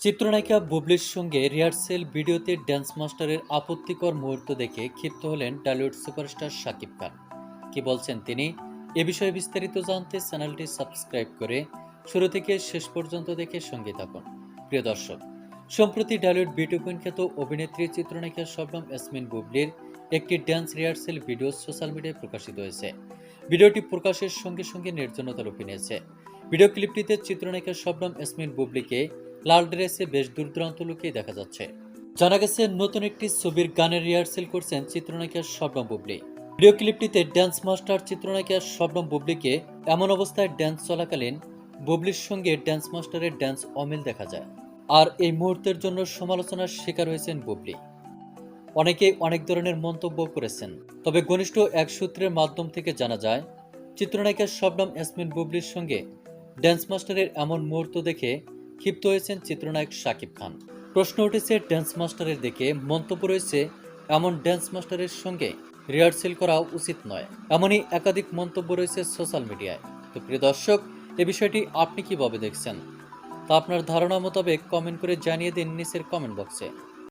চিত্রনায়িকা বুবলির সঙ্গে রিহার্সেল ভিডিওতে ড্যান্স মাস্টারের আপত্তিকর মুহূর্ত দেখে ক্ষিপ্ত হলেন টলিউড সুপারস্টার শাকিব খান। কি বলছেন তিনি? এ বিষয়ে বিস্তারিত জানতে চ্যানেলটি সাবস্ক্রাইব করে শুরু থেকে শেষ পর্যন্ত দেখে সঙ্গে থাকুন। প্রিয় দর্শক, সম্প্রতি টলিউড বিউটি কুইন খ্যাত অভিনেত্রী চিত্রনায়িকা শবনম ইয়াসমিন বুবলির একটি ড্যান্স রিহার্সেল ভিডিও সোশ্যাল মিডিয়ায় প্রকাশিত হয়েছে। ভিডিওটি প্রকাশের সঙ্গে সঙ্গে নির্জনতা রূপে নিয়েছে ভিডিও ক্লিপটিতে চিত্রনায়িকা শবনম ইয়াসমিন বুবলিকে লাল ড্রেসে বেশ দূরদূরান্ত লুকিয়ে দেখা যাচ্ছে। জানা গেছে, নতুন একটি ছবির গানের রিহার্সেল করছেন চিত্রনায়িকা শবনম বুবলি। ভিডিও ক্লিপটিতে ড্যান্স মাস্টার চিত্রনায়িকা শবনম বুবলিকে এমন অবস্থায় ড্যান্স চলাকালীন বুবলির সঙ্গে ড্যান্স মাস্টারের ড্যান্স অমিল দেখা যায়। আর এই মুহূর্তের জন্য সমালোচনার শিকার হয়েছেন বুবলি। অনেকে অনেক ধরনের মন্তব্য করেছেন। তবে ঘনিষ্ঠ এক সূত্রের মাধ্যম থেকে জানা যায়, চিত্রনায়িকা শবনম ইয়াসমিন বুবলির সঙ্গে ড্যান্স মাস্টারের এমন মুহূর্ত দেখে ক্ষিপ্ত হয়েছেন চিত্রনায়ক শাকিব খান। প্রশ্ন উঠেছে, ড্যান্স মাস্টারের দিকে মন্তব্য রয়েছে, এমন ড্যান্স মাস্টারের সঙ্গে রিহার্সেল করা উচিত নয়, এমনই একাধিক মন্তব্য রয়েছে সোশ্যাল মিডিয়ায়। তো প্রিয় দর্শক, এ বিষয়টি আপনি কীভাবে দেখছেন? তা আপনার ধারণা মোতাবেক কমেন্ট করে জানিয়ে দিন নিচের কমেন্ট বক্সে।